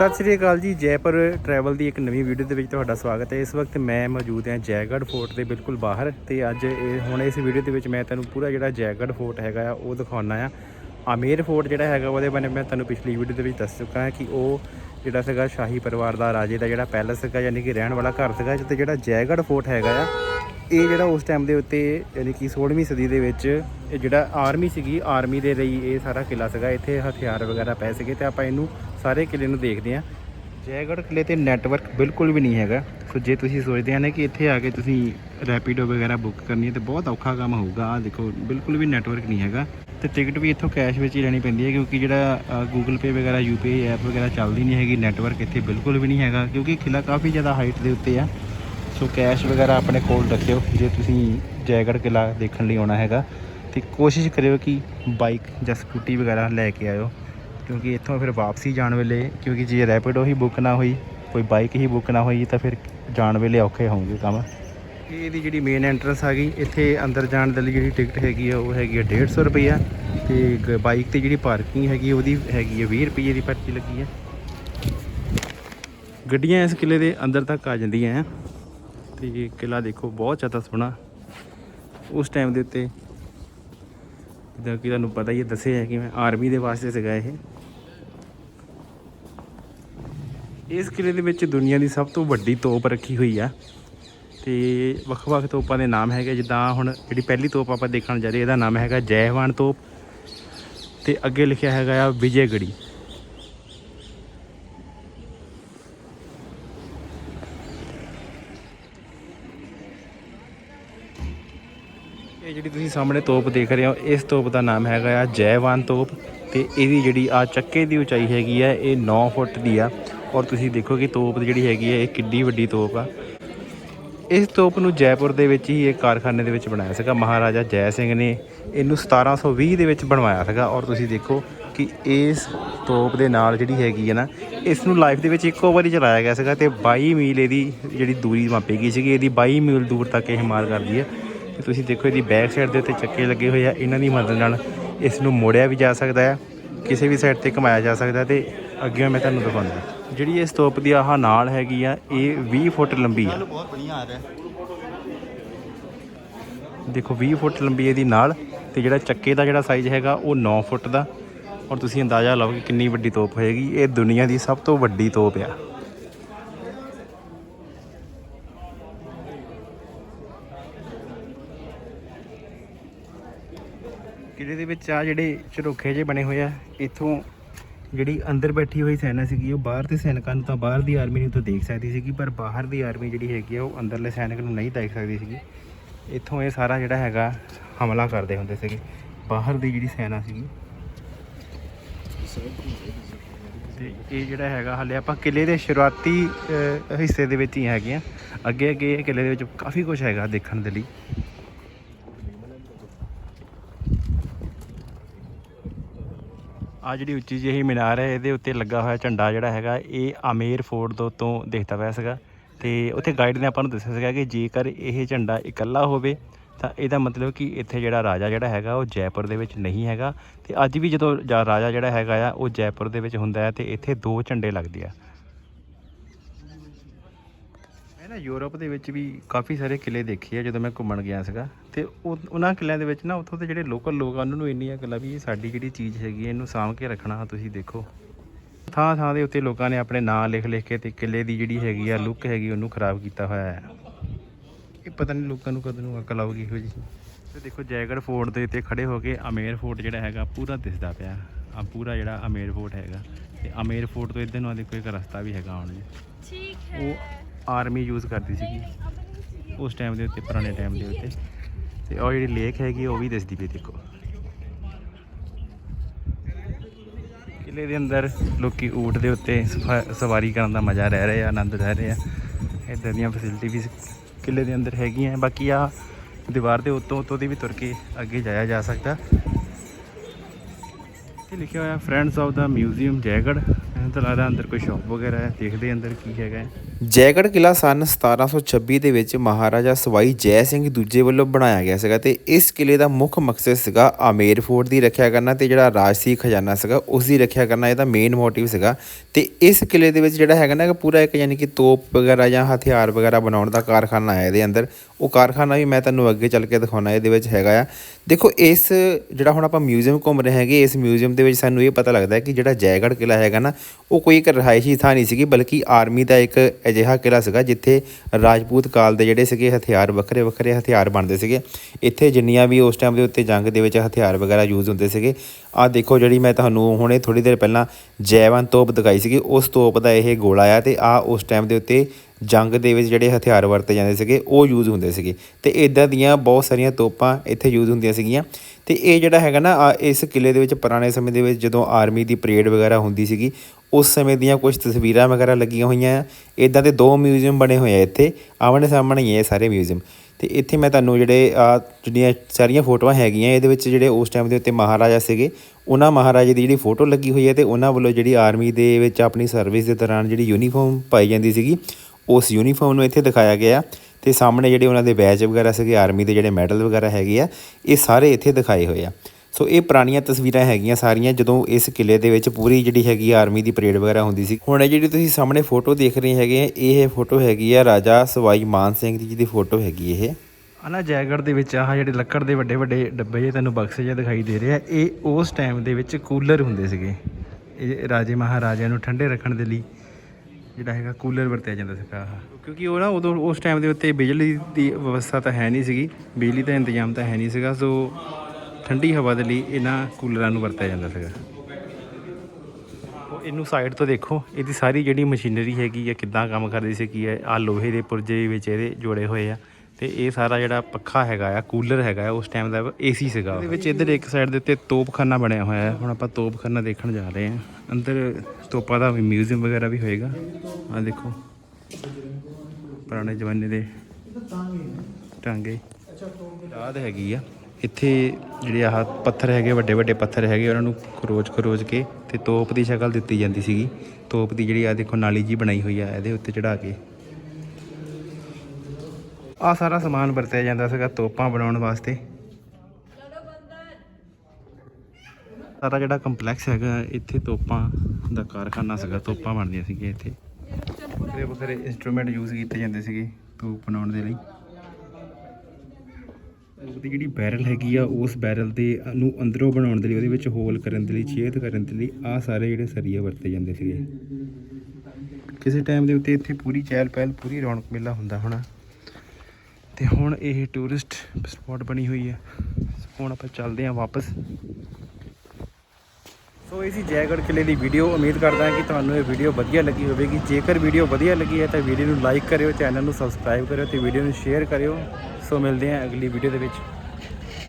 ਸਤਿ ਸ੍ਰੀ ਅਕਾਲ ਜੀ, ਜੈਪੁਰ ਟਰੈਵਲ ਦੀ ਇੱਕ ਨਵੀਂ ਵੀਡੀਓ ਦੇ ਵਿੱਚ ਤੁਹਾਡਾ ਸਵਾਗਤ ਹੈ। ਇਸ ਵਕਤ ਮੈਂ ਮੌਜੂਦ ਹਾਂ ਜੈਗੜ ਫੋਰਟ ਦੇ ਬਿਲਕੁਲ ਬਾਹਰ ਤੇ ਅੱਜ ਇਹ ਹੁਣ ਇਸ ਵੀਡੀਓ ਦੇ ਵਿੱਚ ਮੈਂ ਤੁਹਾਨੂੰ ਪੂਰਾ ਜਿਹੜਾ ਜੈਗੜ ਫੋਰਟ ਹੈਗਾ ਆ, ਉਹ ਦਿਖਾਉਣਾ ਆ। ਆਮੇਰ ਫੋਰਟ ਜਿਹੜਾ ਹੈਗਾ, ਉਹਦੇ ਬਾਰੇ ਮੈਂ ਤੁਹਾਨੂੰ ਪਿਛਲੀ ਵੀਡੀਓ ਦੇ ਵਿੱਚ ਦੱਸ ਚੁੱਕਾ ਹਾਂ ਕਿ ਉਹ ਜਿਹੜਾ ਸੀਗਾ ਸ਼ਾਹੀ ਪਰਿਵਾਰ ਦਾ ਰਾਜੇ ਦਾ ਜਿਹੜਾ ਪੈਲਸ ਸੀਗਾ, ਯਾਨੀ ਕਿ ਰਹਿਣ ਵਾਲਾ ਘਰ ਸੀਗਾ, ਤੇ ਜਿਹੜਾ ਜੈਗੜ ਫੋਰਟ ਹੈਗਾ ਆ, ਇਹ ਜਿਹੜਾ ਉਸ ਟਾਈਮ ਦੇ ਉੱਤੇ ਯਾਨੀ ਕਿ 16ਵੀਂ ਸਦੀ ਦੇ ਵਿੱਚ ਇਹ ਜਿਹੜਾ ਆਰਮੀ ਸੀਗੀ ਆਰਮੀ ਦੇ ਲਈ ਇਹ ਸਾਰਾ ਕਿਲਾ ਸੀਗਾ, ਇੱਥੇ ਹਥਿਆਰ ਵਗੈਰਾ ਪਏ ਸੀਗੇ ਤੇ ਆਪਾਂ ਇਹਨੂੰ ਸਾਰੇ ਕਿਲੇ ਨੂੰ ਦੇਖਦੇ ਹਾਂ। ਜੈਗੜ੍ਹ ਕਿਲੇ ਤੇ ਨੈਟਵਰਕ ਬਿਲਕੁਲ ਵੀ ਨਹੀਂ ਹੈਗਾ। ਸੋ ਜੇ ਤੁਸੀਂ ਸੋਚਦੇ ਆ ਨਾ ਕਿ ਇੱਥੇ ਆ ਕੇ ਤੁਸੀਂ ਰੈਪੀਡੋ ਵਗੈਰਾ ਬੁੱਕ ਕਰਨੀ ਹੈ ਤੇ ਬਹੁਤ ਔਖਾ ਕੰਮ ਹੋਊਗਾ। ਆ ਦੇਖੋ, ਬਿਲਕੁਲ ਵੀ ਨੈਟਵਰਕ ਨਹੀਂ ਹੈਗਾ। ਤੇ ਟਿਕਟ ਵੀ ਇੱਥੋਂ ਕੈਸ਼ ਵਿੱਚ ਹੀ ਲੈਣੀ ਪੈਂਦੀ ਹੈ ਕਿਉਂਕਿ ਜਿਹੜਾ ਗੂਗਲ ਪੇ ਵਗੈਰਾ ਯੂਪੀਆਈ ਐਪ ਵਗੈਰਾ ਚੱਲਦੀ ਨਹੀਂ ਹੈਗੀ। ਨੈਟਵਰਕ ਇੱਥੇ ਬਿਲਕੁਲ ਵੀ ਨਹੀਂ ਹੈਗਾ ਕਿਉਂਕਿ ਕਿਲਾ ਕਾਫੀ ਜ਼ਿਆਦਾ ਹਾਈਟ ਦੇ ਉੱਤੇ ਆ। ਸੋ ਕੈਸ਼ ਵਗੈਰਾ ਆਪਣੇ ਕੋਲ ਰੱਖਿਓ ਜੇ ਤੁਸੀਂ ਜੈਗੜ ਕਿਲਾ ਦੇਖਣ ਲਈ ਆਉਣਾ ਹੈਗਾ। ਤੇ ਕੋਸ਼ਿਸ਼ ਕਰਿਓ ਕਿ ਬਾਈਕ ਜਾਂ ਸਕੂਟੀ ਵਗੈਰਾ ਲੈ ਕੇ ਆਇਓ। ਕਿਉਂਕਿ ਇੱਥੋਂ ਫਿਰ ਵਾਪਸੀ ਜਾਣ ਵੇਲੇ, ਕਿਉਂਕਿ ਜੇ ਰੈਪਿਡੋ ਹੀ ਬੁੱਕ ਨਾ ਹੋਈ, ਕੋਈ ਬਾਈਕ ਹੀ ਬੁੱਕ ਨਾ ਹੋਈ, ਤਾਂ ਫਿਰ ਜਾਣ ਵੇਲੇ ਔਖੇ ਹੋਣਗੇ ਕੰਮ। ਇਹ ਇਹਦੀ ਜਿਹੜੀ ਮੇਨ ਐਂਟਰੈਂਸ ਆ ਗਈ, ਇੱਥੇ ਅੰਦਰ ਜਾਣ ਦੇ ਲਈ ਜਿਹੜੀ ਟਿਕਟ ਹੈਗੀ ਆ, ਉਹ ਹੈਗੀ ਆ 150 ਰੁਪਈਆ। ਤੇ ਬਾਈਕ ਤੇ ਜਿਹੜੀ ਪਾਰਕਿੰਗ ਹੈਗੀ ਉਹਦੀ ਹੈਗੀ ਆ 20 ਰੁਪਈਏ ਦੀ ਪਰਚੀ ਲੱਗੀ ਆ। ਗੱਡੀਆਂ ਇਸ ਕਿਲੇ ਦੇ ਅੰਦਰ ਤੱਕ ਆ ਜਾਂਦੀਆਂ ਆ। ਤੇ ਇਹ ਕਿਲਾ ਦੇਖੋ, ਬਹੁਤ ਜ਼ਿਆਦਾ ਸੋਹਣਾ। ਉਸ ਟਾਈਮ ਦੇ ਉੱਤੇ, ਜਿੱਦਾਂ ਕਿ ਤੁਹਾਨੂੰ ਪਤਾ ਹੀ ਹੈ ਦੱਸਿਆ ਹੈ ਕਿ ਮੈਂ ਆਰਮੀ ਦੇ ਵਾਸਤੇ ਸੀਗਾ ਇਹ। ਇਸ ਕਿਲੇ ਦੇ ਵਿੱਚ ਦੁਨੀਆ ਦੀ ਸਭ ਤੋਂ ਵੱਡੀ ਤੋਪ ਰੱਖੀ ਹੋਈ ਆ। ਤੇ ਵੱਖ-ਵੱਖ ਤੋਪਾਂ ਦੇ ਨਾਮ ਹੈਗੇ ਜਿੱਦਾਂ ਹੁਣ ਜਿਹੜੀ ਪਹਿਲੀ ਤੋਪ ਆਪਾਂ ਦੇਖਣ ਜਾ ਰਹੇ ਇਹਦਾ ਨਾਮ ਹੈਗਾ ਜੈਵਾਨ ਤੋਪ ਤੇ ਅੱਗੇ ਲਿਖਿਆ ਹੈਗਾ ਆ ਵਿਜੇਗੜੀ। ਇਹ ਜਿਹੜੀ ਤੁਸੀਂ ਸਾਹਮਣੇ ਤੋਪ ਦੇਖ ਰਹੇ ਹੋ, ਇਸ ਤੋਪ ਦਾ ਨਾਮ ਹੈਗਾ ਆ ਜੈਵਾਨ ਤੋਪ ਤੇ ਇਹਦੀ ਜਿਹੜੀ ਆ ਚੱਕੇ ਦੀ ਉਚਾਈ ਹੈਗੀ ਆ, ਇਹ 9 ਫੁੱਟ ਦੀ ਆ। ਔਰ ਤੁਸੀਂ ਦੇਖੋ ਕਿ ਤੋਪ ਜਿਹੜੀ ਹੈਗੀ ਹੈ, ਇਹ ਕਿੱਡੀ ਵੱਡੀ ਤੋਪ ਆ। ਇਸ ਤੋਪ ਨੂੰ ਜੈਪੁਰ ਦੇ ਵਿੱਚ ਹੀ ਇੱਕ ਕਾਰਖਾਨੇ ਦੇ ਵਿੱਚ ਬਣਾਇਆ ਸੀਗਾ। ਮਹਾਰਾਜਾ ਜੈ ਸਿੰਘ ਨੇ ਇਹਨੂੰ 1720 ਦੇ ਵਿੱਚ ਬਣਵਾਇਆ ਸੀਗਾ। ਔਰ ਤੁਸੀਂ ਦੇਖੋ ਕਿ ਇਸ ਤੋਪ ਦੇ ਨਾਲ ਜਿਹੜੀ ਹੈਗੀ ਹੈ ਨਾ ਇਸ ਨੂੰ ਲਾਈਫ ਦੇ ਵਿੱਚ ਇੱਕੋ ਵਾਰੀ ਚਲਾਇਆ ਗਿਆ ਸੀਗਾ ਤੇ 22 ਮੀਲ ਇਹਦੀ ਜਿਹੜੀ ਦੂਰੀ ਮਾਪੀ ਗਈ ਸੀਗੀ, ਇਹਦੀ 22 ਮੀਲ ਦੂਰ ਤੱਕ ਇਹ ਮਾਰ ਕਰਦੀ ਹੈ। ਤੇ ਤੁਸੀਂ ਦੇਖੋ ਇਹਦੀ ਬੈਕ ਸਾਈਡ ਦੇ ਉੱਤੇ ਚੱਕੇ ਲੱਗੇ ਹੋਏ ਆ। ਇਹਨਾਂ ਦੀ ਮਦਦ ਨਾਲ ਇਸ ਨੂੰ ਮੋੜਿਆ ਵੀ ਜਾ ਸਕਦਾ ਹੈ, ਕਿਸੇ ਵੀ ਸਾਈਡ ਤੇ ਘੁਮਾਇਆ ਜਾ ਸਕਦਾ ਤੇ ਅੱਗੇ ਮੈਂ ਤੁਹਾਨੂੰ ਦਿਖਾਉਂਦਾ। ਜਿਹੜੀ ਇਸ ਤੋਪ ਦੀ ਆਹ ਨਾਲ ਹੈਗੀ ਆ ਇਹ 20 ਫੁੱਟ ਲੰਬੀ ਆ। ਦੇਖੋ 20 ਫੁੱਟ ਲੰਬੀ ਇਹਦੀ ਨਾਲ ਤੇ ਜਿਹੜਾ ਚੱਕੇ ਦਾ ਜਿਹੜਾ ਸਾਈਜ਼ ਹੈਗਾ ਉਹ 9 ਫੁੱਟ ਦਾ। ਔਰ ਤੁਸੀਂ ਅੰਦਾਜ਼ਾ ਲਾਓ ਕਿ ਕਿੰਨੀ ਵੱਡੀ ਤੋਪ ਹੋਏਗੀ। ਇਹ ਦੁਨੀਆ ਦੀ ਸਭ ਤੋਂ ਵੱਡੀ ਤੋਪ ਆ। ਕਿਲੇ ਦੇ ਵਿੱਚ ਆ ਜਿਹੜੇ ਝਰੋਖੇ ਜੇ ਬਣੇ ਹੋਏ ਆ ਇਥੋਂ ਜਿਹੜੀ ਅੰਦਰ ਬੈਠੀ ਹੋਈ ਸੈਨਾ ਸੀਗੀ, ਉਹ ਬਾਹਰ ਦੇ ਸੈਨਿਕਾਂ ਨੂੰ ਤਾਂ ਬਾਹਰ ਦੀ ਆਰਮੀ ਨੂੰ ਤਾਂ ਦੇਖ ਸਕਦੀ ਸੀਗੀ, ਪਰ ਬਾਹਰ ਦੀ ਆਰਮੀ ਜਿਹੜੀ ਹੈਗੀ ਆ, ਉਹ ਅੰਦਰਲੇ ਸੈਨਿਕ ਨੂੰ ਨਹੀਂ ਦੇਖ ਸਕਦੀ ਸੀਗੀ। ਇੱਥੋਂ ਇਹ ਸਾਰਾ ਜਿਹੜਾ ਹੈਗਾ, ਹਮਲਾ ਕਰਦੇ ਹੁੰਦੇ ਸੀਗੇ। ਬਾਹਰ ਦੀ ਜਿਹੜੀ ਸੈਨਾ ਸੀਗੀ। ਤੇ ਇਹ ਜਿਹੜਾ ਹੈਗਾ, ਹਾਲੇ ਆਪਾਂ ਕਿਲੇ ਦੇ ਸ਼ੁਰੂਆਤੀ ਹਿੱਸੇ ਦੇ ਵਿੱਚ ਹੀ ਹੈਗੇ ਆ। ਅੱਗੇ ਅੱਗੇ ਇਹ ਕਿਲੇ ਦੇ ਵਿੱਚ ਕਾਫੀ ਕੁਝ ਹੈਗਾ ਦੇਖਣ ਦੇ ਲਈ। ਆ ਜਿਹੜੀ ਉੱਚੀ ਜਿਹੀ ਮੀਨਾਰ ਹੈ, ਇਹਦੇ ਉੱਤੇ ਲੱਗਾ ਹੋਇਆ ਝੰਡਾ ਜਿਹੜਾ ਹੈਗਾ, ਇਹ ਆਮੇਰ ਫੋਰਟ ਤੋਂ ਤੋਂ ਦੇਖਦਾ ਪਿਆ ਸੀਗਾ। ਤੇ ਉੱਥੇ ਗਾਈਡ ਨੇ ਆਪਾਂ ਨੂੰ ਦੱਸਿਆ ਸੀਗਾ ਕਿ ਜੇਕਰ ਇਹ ਝੰਡਾ ਇਕੱਲਾ ਹੋਵੇ, ਤਾਂ ਇਹਦਾ ਮਤਲਬ ਕਿ ਇੱਥੇ ਜਿਹੜਾ ਰਾਜਾ ਜਿਹੜਾ ਹੈਗਾ, ਉਹ ਜੈਪੁਰ ਦੇ ਵਿੱਚ ਨਹੀਂ ਹੈਗਾ। ਤੇ ਅੱਜ ਵੀ ਜਦੋਂ ਜਾ- ਰਾਜਾ ਜਿਹੜਾ ਹੈਗਾ ਆ, ਉਹ ਜੈਪੁਰ ਦੇ ਵਿੱਚ ਹੁੰਦਾ ਹੈ, ਤੇ ਇੱਥੇ ਦੋ ਝੰਡੇ ਲੱਗਦੇ ਆ ਮੈਂ ਨਾ ਯੂਰਪ ਦੇ ਵਿੱਚ ਵੀ ਕਾਫੀ ਸਾਰੇ ਕਿਲੇ ਦੇਖੇ ਆ ਜਦੋਂ ਮੈਂ ਘੁੰਮਣ ਗਿਆ ਸੀਗਾ। ਤੇ ਉਹ ਉਹਨਾਂ ਕਿਲਿਆਂ ਦੇ ਵਿੱਚ ਨਾ ਉੱਥੋਂ ਦੇ ਜਿਹੜੇ ਲੋਕਲ ਲੋਕ ਆ ਉਹਨਾਂ ਨੂੰ ਇੰਨੀਆਂ ਗੱਲਾਂ ਵੀ ਇਹ ਸਾਡੀ ਜਿਹੜੀ ਚੀਜ਼ ਹੈਗੀ ਹੈ ਇਹਨੂੰ ਸਾਂਭ ਕੇ ਰੱਖਣਾ ਤੁਸੀਂ ਦੇਖੋ। ਥਾਂ ਥਾਂ ਦੇ ਉੱਤੇ ਲੋਕਾਂ ਨੇ ਆਪਣੇ ਨਾਂ ਲਿਖ ਲਿਖ ਕੇ ਤੇ ਕਿਲੇ ਦੀ ਜਿਹੜੀ ਹੈਗੀ ਆ ਲੁੱਕ ਹੈਗੀ ਉਹਨੂੰ ਖਰਾਬ ਕੀਤਾ ਹੋਇਆ ਹੈ। ਇਹ ਪਤਾ ਨਹੀਂ ਲੋਕਾਂ ਨੂੰ ਕਦੋਂ ਨੂੰ ਅਕਲ ਆਊਗੀ ਇਹੋ ਜਿਹੀ। ਤੇ ਦੇਖੋ ਜੈਗੜ ਫੋਰਟ ਦੇ ਉੱਤੇ ਖੜੇ ਹੋ ਕੇ ਅਮੇਰ ਫੋਰਟ ਜਿਹੜਾ ਹੈਗਾ ਪੂਰਾ ਦਿਸਦਾ ਪਿਆ। ਆ ਪੂਰਾ ਜਿਹੜਾ ਅਮੇਰ ਫੋਰਟ ਹੈਗਾ। ਤੇ ਅਮੇਰ ਫੋਰਟ ਤੋਂ ਇੱਧਰ ਨੂੰ ਦੇਖੋ ਇੱਕ ਰਸਤਾ ਵੀ ਹੈਗਾ ਆਉਣ ਲਈ ठीक ਉਹ ਆਰਮੀ ਯੂਜ਼ ਕਰਦੀ ਸੀਗੀ। ਉਸ ਟਾਈਮ ਦੇ ਉੱਤੇ, ਪੁਰਾਣੇ ਟਾਈਮ ਦੇ ਉੱਤੇ। ਤੇ ਉਹ ਜਿਹੜੀ ਲੇਕ ਹੈਗੀ, ਉਹ ਵੀ ਦਿਸਦੀ ਪਈ ਦੇਖੋ। ਕਿਲੇ ਦੇ ਅੰਦਰ ਲੋਕੀ ਊਟ ਦੇ ਉੱਤੇ ਸਫਾ- ਸਵਾਰੀ ਕਰਨ ਦਾ ਮਜ਼ਾ ਲੈ ਰਹੇ ਆ ਆਨੰਦ ਲੈ ਰਹੇ ਆ। ਇਦਾਂ ਦੀਆਂ ਫੈਸਿਲਿਟੀ ਵੀ ਕਿਲੇ ਦੇ ਅੰਦਰ ਹੈਗੀਆਂ। ਬਾਕੀ ਆ ਦੀਵਾਰ ਦੇ ਉੱਤੋਂ ਉੱਤੋਂ ਦੀ ਵੀ ਤੁਰ ਕੇ ਅੱਗੇ ਜਾਇਆ ਜਾ ਸਕਦਾ। ਤੇ ਲਿਖਿਆ ਹੋਇਆ ਫਰੈਂਡਸ ਆਫ ਦਾ ਮਿਊਜ਼ੀਅਮ ਜੈਗੜ ਮੈਨੂੰ ਤਾਂ ਲੱਗਦਾ ਅੰਦਰ ਕੋਈ ਸ਼ਾਪ ਵਗੈਰਾ ਹੈ ਦੇਖਦੇ ਅੰਦਰ ਕੀ ਹੈਗਾ ਹੈ। ਕਿਲਾ ਸਨ 1726 ਦੇ ਵਿੱਚ ਮਹਾਰਾਜਾ ਸਵਾਈ ਜੈ ਸਿੰਘ ਦੂਜੇ ਵੱਲੋਂ ਬਣਾਇਆ ਗਿਆ ਸੀਗਾ ਤੇ ਇਸ ਕਿਲੇ ਦਾ ਮੁੱਖ ਮਕਸਦ ਸੀਗਾ ਆਮੇਰ ਫੋਰਟ ਦੀ ਰੱਖਿਆ ਕਰਨਾ ਤੇ ਜਿਹੜਾ ਰਾਜਸੀ ਖਜ਼ਾਨਾ ਸੀਗਾ ਉਸ ਦੀ ਰੱਖਿਆ ਕਰਨਾ, ਇਹਦਾ ਮੇਨ ਮੋਟਿਵ ਸੀਗਾ ਤੇ ਇਸ ਕਿਲੇ ਦੇ ਵਿੱਚ ਜਿਹੜਾ ਹੈਗਾ ਨਾ ਕਿ ਪੂਰਾ ਇੱਕ ਯਾਨੀ ਕਿ ਤੋਪ ਵਗੈਰਾ ਜਾਂ ਹਥਿਆਰ ਵਗੈਰਾ ਬਣਾਉਣ ਦਾ ਕਾਰਖਾਨਾ ਹੈ ਇਹਦੇ ਅੰਦਰ ਉਹ ਕਾਰਖਾਨਾ ਵੀ ਮੈਂ ਤੁਹਾਨੂੰ ਅੱਗੇ ਚੱਲ ਕੇ ਦਿਖਾਉਣਾ, ਇਹਦੇ ਵਿੱਚ ਹੈਗਾ ਆ। ਦੇਖੋ, ਇਸ ਜਿਹੜਾ ਹੁਣ ਆਪਾਂ ਮਿਊਜ਼ੀਅਮ ਘੁੰਮ ਰਹੇ ਹੈਗੇ, ਇਸ ਮਿਊਜ਼ੀਅਮ ਦੇ ਵਿੱਚ ਸਾਨੂੰ ਇਹ ਪਤਾ ਲੱਗਦਾ ਹੈ ਕਿ ਜਿਹੜਾ ਜੈਗੜ੍ਹ ਕਿਲਾ ਹੈਗਾ ਨਾ, ਉਹ ਕੋਈ ਇੱਕ ਰਿਹਾਇਸ਼ੀ ਥਾਂ ਨਹੀਂ ਸੀਗੀ, ਬਲਕਿ ਆਰਮੀ ਦਾ ਇੱਕ ਅਜਿਹਾ ਕਿਲਾ ਸੀਗਾ, ਜਿੱਥੇ ਰਾਜਪੂਤ ਕਾਲ ਦੇ ਜਿਹੜੇ ਸੀਗੇ ਹਥਿਆਰ, ਵੱਖਰੇ ਵੱਖਰੇ ਹਥਿਆਰ ਬਣਦੇ ਸੀਗੇ। ਇੱਥੇ ਜਿੰਨੀਆਂ ਵੀ ਉਸ ਟਾਈਮ ਦੇ ਉੱਤੇ ਜੰਗ ਦੇ ਵਿੱਚ ਹਥਿਆਰ ਵਗੈਰਾ ਯੂਜ਼ ਹੁੰਦੇ ਸੀਗੇ। ਆਹ ਦੇਖੋ ਜਿਹੜੀ ਮੈਂ ਤੁਹਾਨੂੰ ਹੁਣੇ ਥੋੜੀ ਦੇਰ ਪਹਿਲਾਂ ਜੈਵਨ ਤੋਪ ਦਿਖਾਈ ਸੀਗੀ, ਉਸ ਤੋਪ ਦਾ ਇਹ ਗੋਲਾ ਆ ਤੇ ਆ ਉਸ ਟਾਈਮ ਦੇ ਉੱਤੇ ਜੰਗ ਦੇ ਵਿੱਚ ਜਿਹੜੇ ਹਥਿਆਰ ਵਰਤੇ ਜਾਂਦੇ ਸੀਗੇ, ਉਹ ਯੂਜ਼ ਹੁੰਦੇ ਸੀਗੇ। ਤੇ ਇਦਾਂ ਦੀਆਂ ਬਹੁਤ ਸਾਰੀਆਂ ਤੋਪਾਂ ਇੱਥੇ ਯੂਜ਼ ਹੁੰਦੀਆਂ ਸੀਗੀਆਂ। ਤੇ ਇਹ ਜਿਹੜਾ ਹੈਗਾ ਨਾ, ਆ ਇਸ ਕਿਲੇ ਦੇ ਵਿੱਚ ਪੁਰਾਣੇ ਸਮੇਂ ਦੇ ਵਿੱਚ ਜਦੋਂ ਆਰਮੀ ਦੀ ਪਰੇਡ ਵਗੈਰਾ ਹੁੰਦੀ ਸੀਗੀ, ਉਸ ਸਮੇਂ ਦੀਆਂ ਕੁਝ ਤਸਵੀਰਾਂ ਵਗੈਰਾ ਲੱਗੀਆਂ ਹੋਈਆਂ ਆ। ਇਦਾਂ ਦੇ ਦੋ ਮਿਊਜ਼ੀਅਮ ਬਣੇ ਹੋਏ ਆ ਇੱਥੇ। ਆਮਣੇ ਸਾਹਮਣੇ ਹੀ ਹੈ ਇਹ ਸਾਰੇ ਮਿਊਜ਼ੀਅਮ ਤੇ ਇੱਥੇ ਮੈਂ ਤੁਹਾਨੂੰ ਜਿਹੜੇ, ਆ ਜਿਹੜੀਆਂ ਸਾਰੀਆਂ ਫੋਟੋਆਂ ਹੈਗੀਆਂ, ਇਹਦੇ ਵਿੱਚ ਜਿਹੜੇ ਉਸ ਟਾਈਮ ਦੇ ਉੱਤੇ ਮਹਾਰਾਜਾ ਸੀਗੇ, ਉਹਨਾਂ ਮਹਾਰਾਜੇ ਦੀ ਜਿਹੜੀ ਫੋਟੋ ਲੱਗੀ ਹੋਈ ਹੈ ਤੇ ਉਹਨਾਂ ਵੱਲੋਂ ਜਿਹੜੀ ਆਰਮੀ ਦੇ ਵਿੱਚ ਆਪਣੀ ਸਰਵਿਸ ਦੇ ਦੌਰਾਨ ਜਿਹੜੀ ਯੂਨੀਫਾਰਮ ਪਾਈ ਜਾਂਦੀ ਸੀਗੀ ਉਸ ਯੂਨੀਫਾਰਮ ਨੂੰ ਇੱਥੇ ਦਿਖਾਇਆ ਗਿਆ ਤੇ ਸਾਹਮਣੇ ਜਿਹੜੇ ਉਹਨਾਂ ਦੇ ਬੈਜ ਵਗੈਰਾ ਸੀਗੇ ਆਰਮੀ ਦੇ ਜਿਹੜੇ ਮੈਡਲ ਵਗੈਰਾ ਹੈਗੇ ਆ, ਇਹ ਸਾਰੇ ਇੱਥੇ ਦਿਖਾਏ ਹੋਏ ਆ। ਸੋ ਇਹ ਪੁਰਾਣੀਆਂ ਤਸਵੀਰਾਂ ਹੈਗੀਆਂ ਸਾਰੀਆਂ, ਜਦੋਂ ਇਸ ਕਿਲੇ ਦੇ ਵਿੱਚ ਪੂਰੀ ਜਿਹੜੀ ਹੈਗੀ ਆਰਮੀ ਦੀ ਪਰੇਡ ਵਗੈਰਾ ਹੁੰਦੀ ਸੀ। ਹੁਣ ਇਹ ਜਿਹੜੀ ਤੁਸੀਂ ਸਾਹਮਣੇ ਫੋਟੋ ਦੇਖ ਰਹੇ ਹੈਗੇ ਇਹ ਫੋਟੋ ਹੈਗੀ ਆ ਰਾਜਾ ਸਵਾਈ ਮਾਨ ਸਿੰਘ ਦੀ ਜਿਹਦੀ ਫੋਟੋ ਹੈਗੀ ਇਹ। ਆ ਨਾ ਜੈਗੜ ਦੇ ਵਿੱਚ ਆਹ ਜਿਹੜੇ ਲੱਕੜ ਦੇ ਵੱਡੇ ਵੱਡੇ ਡੱਬੇ ਜੇ ਤੁਹਾਨੂੰ ਬਕਸੇ ਜਿਹੇ ਦਿਖਾਈ ਦੇ ਰਿਹਾ ਇਹ ਉਸ ਟਾਈਮ ਦੇ ਵਿੱਚ ਕੂਲਰ ਹੁੰਦੇ ਸੀਗੇ। ਇਹ ਰਾਜੇ ਮਹਾਰਾਜਿਆਂ ਨੂੰ ਠੰਡੇ ਰੱਖਣ ਦੇ ਲਈ ਜਿਹੜਾ ਹੈਗਾ ਕੂਲਰ ਵਰਤਿਆ ਜਾਂਦਾ ਸੀਗਾ ਕਿਉਂਕਿ ਉਹ ਨਾ ਉਦੋਂ ਉਸ ਟਾਈਮ ਦੇ ਉੱਤੇ ਬਿਜਲੀ ਦੀ ਵਿਵਸਥਾ ਤਾਂ ਹੈ ਨਹੀਂ ਸੀਗੀ, ਬਿਜਲੀ ਦਾ ਇੰਤਜ਼ਾਮ ਤਾਂ ਹੈ ਨਹੀਂ ਸੀਗਾ, ਸੋ ਠੰਡੀ ਹਵਾ ਦੇ ਲਈ ਇਹਨਾਂ ਕੂਲਰਾਂ ਨੂੰ ਵਰਤਿਆ ਜਾਂਦਾ ਸੀਗਾ। ਇਹਨੂੰ ਸਾਈਡ ਤੋਂ ਦੇਖੋ, ਇਹਦੀ ਸਾਰੀ ਜਿਹੜੀ ਮਸ਼ੀਨਰੀ ਹੈਗੀ ਆ, ਕਿੱਦਾਂ ਕੰਮ ਕਰਦੀ ਸੀ ਕੀ ਹੈ ਆ ਲੋਹੇ ਦੇ ਪੁਰਜੇ ਵਿੱਚ ਇਹਦੇ ਜੋੜੇ ਹੋਏ ਆ। ਤੇ ਇਹ ਸਾਰਾ ਜਿਹੜਾ ਪੱਖਾ ਹੈਗਾ ਆ ਕੂਲਰ ਹੈਗਾ ਆ ਉਸ ਟਾਈਮ ਦਾ ਏਸੀ ਸੀਗਾ ਇਹਦੇ ਵਿੱਚ ਇੱਧਰ ਇੱਕ ਸਾਈਡ ਦੇ ਉੱਤੇ ਤੋਪਖਾਨਾ ਬਣਿਆ ਹੋਇਆ ਹੈ। ਹੁਣ ਆਪਾਂ ਤੋਪਖਾਨਾ ਦੇਖਣ ਜਾ ਰਹੇ ਹਾਂ। ਅੰਦਰ ਤੋਪਾਂ ਦਾ ਵੀ ਮਿਊਜ਼ੀਅਮ ਵਗੈਰਾ ਵੀ ਹੋਏਗਾ। ਆ ਦੇਖੋ ਪੁਰਾਣੇ ਜ਼ਮਾਨੇ ਦੇ ਟਾਂਗੇ। ਯਾਦ ਹੈਗੀ ਆ। ਇੱਥੇ ਜਿਹੜੇ ਆਹ ਪੱਥਰ ਹੈਗੇ ਵੱਡੇ ਵੱਡੇ ਪੱਥਰ ਹੈਗੇ ਉਹਨਾਂ ਨੂੰ ਖਰੋਚ ਖਰੋਚ ਕੇ ਤੇ ਤੋਪ ਦੀ ਸ਼ਕਲ ਦਿੱਤੀ ਜਾਂਦੀ ਸੀਗੀ। ਤੋਪ ਦੀ ਜਿਹੜੀ ਆ ਦੇਖੋ ਨਾਲੀ ਜੀ ਬਣਾਈ ਹੋਈ ਆ ਇਹਦੇ ਉੱਤੇ ਚੜਾ ਕੇ। ਆ ਸਾਰਾ ਸਮਾਨ ਵਰਤਿਆ ਜਾਂਦਾ ਸੀਗਾ ਤੋਪਾਂ ਬਣਾਉਣ ਵਾਸਤੇ। ਸਾਰਾ ਜਿਹੜਾ ਕੰਪਲੈਕਸ ਹੈਗਾ, ਇੱਥੇ ਤੋਪਾਂ ਦਾ ਕਾਰਖਾਨਾ ਸੀਗਾ, ਤੋਪਾਂ ਬਣਦੀਆਂ ਸੀਗੀਆਂ ਇੱਥੇ। ਵੱਖਰੇ ਵੱਖਰੇ ਇਨਸਟਰੂਮੈਂਟ ਯੂਜ਼ ਕੀਤੇ ਜਾਂਦੇ ਸੀਗੇ ਤੋਪ ਬਣਾਉਣ ਦੇ ਲਈ। ਉਹਦੀ ਜਿਹੜੀ ਬੈਰਲ ਹੈਗੀ ਆ, ਉਸ ਬੈਰਲ ਦੇ ਨੂੰ ਅੰਦਰੋਂ ਬਣਾਉਣ ਦੇ ਲਈ, ਉਹਦੇ ਵਿੱਚ ਹੋਲ ਕਰਨ ਦੇ ਲਈ, ਛੇਦ ਕਰਨ ਦੇ ਲਈ ਆ ਸਾਰੇ ਜਿਹੜੇ ਸਰੀਏ ਵਰਤੇ ਜਾਂਦੇ ਸੀਗੇ। ਕਿਸੇ ਟਾਈਮ ਦੇ ਉੱਤੇ ਇੱਥੇ ਪੂਰੀ ਚਹਿਲ ਪਹਿਲ ਪੂਰੀ ਰੌਣਕ ਮੇਲਾ ਹੁੰਦਾ ਹੋਣਾ। ਤੇ ਹੁਣ ਇਹ ਟੂਰਿਸਟ ਸਪੌਟ ਬਣੀ ਹੋਈ ਹੈ। ਹੁਣ ਆਪਾਂ ਚੱਲਦੇ ਹਾਂ ਵਾਪਸ। ਸੋ ਇਹ ਸੀ ਜੈਗੜ੍ਹ ਕਿਲੇ ਦੀ ਵੀਡੀਓ ਉਮੀਦ ਕਰਦਾ ਹਾਂ ਕਿ ਤੁਹਾਨੂੰ ਇਹ ਵੀਡੀਓ ਵਧੀਆ ਲੱਗੀ ਹੋਵੇਗੀ। ਜੇਕਰ ਵੀਡੀਓ ਵਧੀਆ ਲੱਗੀ ਹੈ ਤਾਂ ਵੀਡੀਓ ਨੂੰ ਲਾਈਕ ਕਰਿਓ ਚੈਨਲ ਨੂੰ ਸਬਸਕ੍ਰਾਈਬ ਕਰਿਓ ਤੇ ਵੀਡੀਓ ਨੂੰ ਸ਼ੇਅਰ ਕਰਿਓ। ਸੋ ਮਿਲਦੇ ਹਾਂ ਅਗਲੀ ਵੀਡੀਓ ਦੇ ਵਿੱਚ।